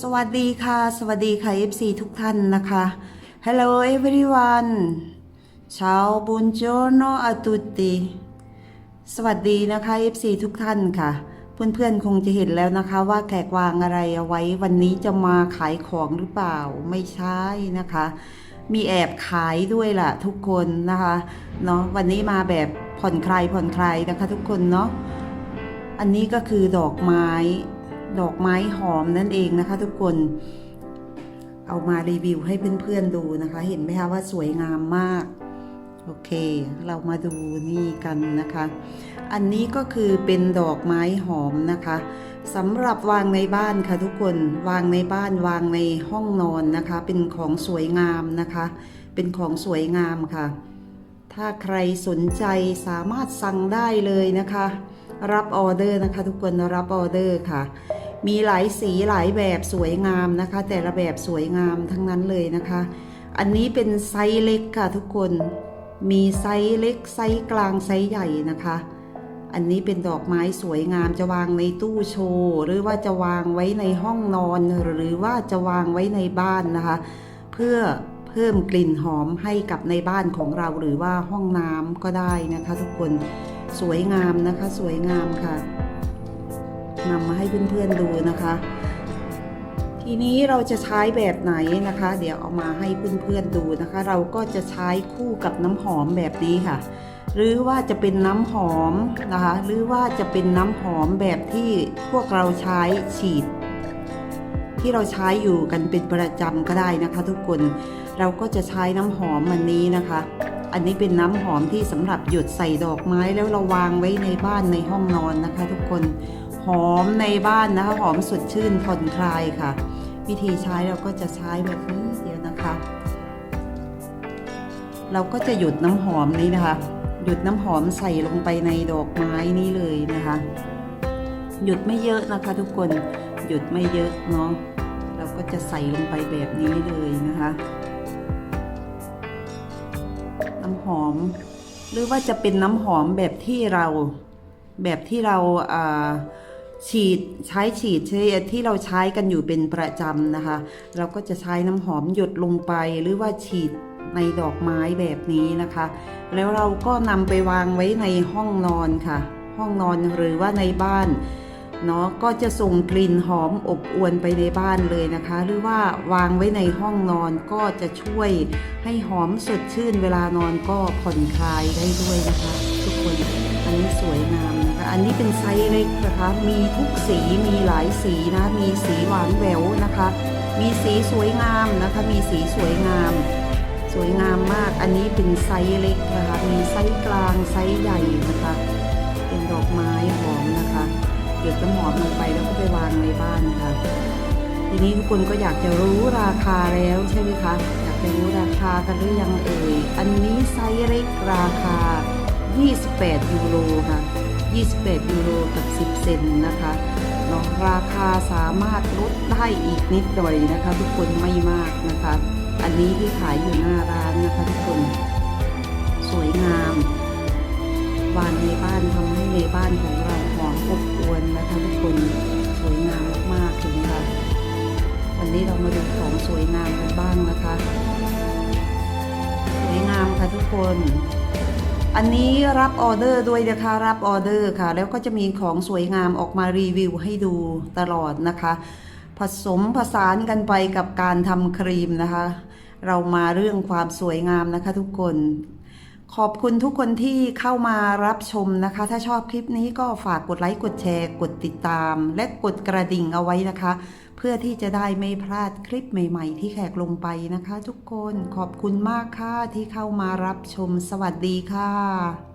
สวัสดีค่ะ สวัสดีค่ะ FC ทุกท่านนะคะ Hello everyone Ciao buongiorno a tutti สวัสดีนะคะ FC ทุกท่านค่ะ เพื่อนๆคงจะเห็นแล้วนะคะ ว่าแขกวางอะไรเอาไว้วันนี้จะมาขายของหรือเปล่าไม่ใช่นะคะ มีแอบขายด้วยล่ะทุกคนนะคะเนาะวันนี้มาแบบผ่อนคลายผ่อนคลายนะคะ ทุกคนเนาะอันนี้ก็คือดอกไม้ ดอกไม้หอมนั่นเองนะคะ ทุกคนเอามารีวิวให้เพื่อนๆดูนะคะ เห็นไหมคะว่าสวยงามมาก โอเค เรามาดูนี่กันนะคะ อันนี้ก็คือเป็นดอกไม้หอมนะคะสำหรับวางในบ้านค่ะทุกคนวางในบ้านวางในห้องนอนนะคะ เป็นของสวยงามนะคะ เป็นของสวยงามค่ะ ถ้าใครสนใจสามารถสั่งได้เลยนะคะ รับออเดอร์นะคะ ทุกคนรับออเดอร์ค่ะ มีหลายสีหลายแบบสวยงามนะคะ แต่ละแบบสวยงามทั้งนั้นเลยนะคะ อันนี้เป็นไซส์เล็กค่ะทุกคน มีไซส์เล็กไซส์กลางไซส์ใหญ่นะคะ อันนี้เป็นดอกไม้สวยงามจะวางในตู้โชว์หรือว่าจะวางไว้ในห้องนอน หรือว่าจะวางไว้ในบ้านนะคะ เพื่อเพิ่มกลิ่นหอมให้กับในบ้านของเราหรือว่าห้องน้ำก็ได้นะคะ ทุกคนสวยงามนะคะ สวยงามค่ะ นำมาให้เพื่อนๆดูนะคะ ทีนี้เราจะใช้แบบไหนนะคะ เดี๋ยวเอามาให้เพื่อนๆดูนะคะ เราก็จะใช้คู่กับน้ำหอมแบบนี้ค่ะ หรือว่าจะเป็นน้ำหอมนะคะ หรือว่าจะเป็นน้ำหอมแบบที่พวกเราใช้ฉีด ที่เราใช้อยู่กันเป็นประจำก็ได้นะคะ ทุกคนเราก็จะใช้น้ำหอมอันนี้นะคะ อันนี้เป็นน้ำหอมที่สำหรับหยดใส่ดอกไม้แล้วเราวางไว้ในบ้านในห้องนอนนะคะ ทุกคนหอมในบ้านนะคะหอมสดชื่นผ่อนคลายค่ะ วิธีใช้เราก็จะใช้แบบนี้เดียวนะคะ เราก็จะหยดน้ำหอมนี้นะคะ หยดน้ำหอมใส่ลงไปในดอกไม้นี้เลยนะคะ หยดไม่เยอะนะคะ ทุกคนหยดไม่เยอะเนาะเราก็จะใส่ลงไปแบบนี้เลยนะคะ น้ำหอม หรือว่าจะเป็นน้ำหอมแบบที่เรา แบบที่เราอ่าฉีดใช้ฉีดใช้ที่เราใช้กันอยู่เป็นประจำนะคะ เราก็จะใช้น้ำหอมหยดลงไปหรือว่าฉีดในดอกไม้แบบนี้นะคะ แล้วเราก็นำไปวางไว้ในห้องนอนค่ะ ห้องนอนหรือว่าในบ้าน เนาะก็จะส่งกลิ่นหอมอบอวนไปในบ้านเลยนะคะ หรือว่าวางไว้ในห้องนอนก็จะช่วยให้หอมสดชื่น เวลานอนก็ผ่อนคลายได้ด้วยนะคะ ทุกคนอันนี้สวยงามนะคะ อันนี้เป็นไซส์เล็กนะคะ มีทุกสีมีหลายสีนะมีสีหวานแหววนะคะ มีสีสวยงามนะคะ มีสีสวยงาม สวยงามมากอันนี้เป็นไซส์เล็กนะคะมีไซส์กลางไซส์ใหญ่นะคะ เป็นดอกไม้ หยดน้ำหอมลงไปแล้วก็ไปวางในบ้านค่ะ ทีนี้ทุกคนก็อยากจะรู้ราคาแล้วใช่ไหมคะ อยากจะรู้ราคากันหรือยังเอ่ย อันนี้ไซส์เล็กราคา 28 ยูโรค่ะ 28 ยูโรกับ 10 เซนนะคะเนาะราคาสามารถลดได้อีกนิดหน่อยนะคะ ทุกคนไม่มากนะคะ อันนี้ที่ขายอยู่หน้าร้านนะคะทุกคนสวยงามวางในบ้านทำให้ในบ้านของเรา วนนะคะทุกคนสวยงามมากๆเลยนะคะวันนี้เรามาดูของสวยงามกันบ้างนะคะ สวยงามค่ะทุกคน อันนี้รับออเดอร์ด้วยนะคะรับออเดอร์ค่ะ แล้วก็จะมีของสวยงามออกมารีวิวให้ดูตลอดนะคะ ผสมผสานกันไปกับการทำครีมนะคะ เรามาเรื่องความสวยงามนะคะทุกคน ขอบคุณทุกคนที่เข้ามารับชมนะคะ ถ้าชอบคลิปนี้ก็ฝากกดไลค์ กดแชร์ กดติดตาม และกดกระดิ่งเอาไว้นะคะ เพื่อที่จะได้ไม่พลาดคลิปใหม่ๆ ที่แขกลงไปนะคะ ทุกคนขอบคุณมากค่ะที่เข้ามารับชมสวัสดีค่ะ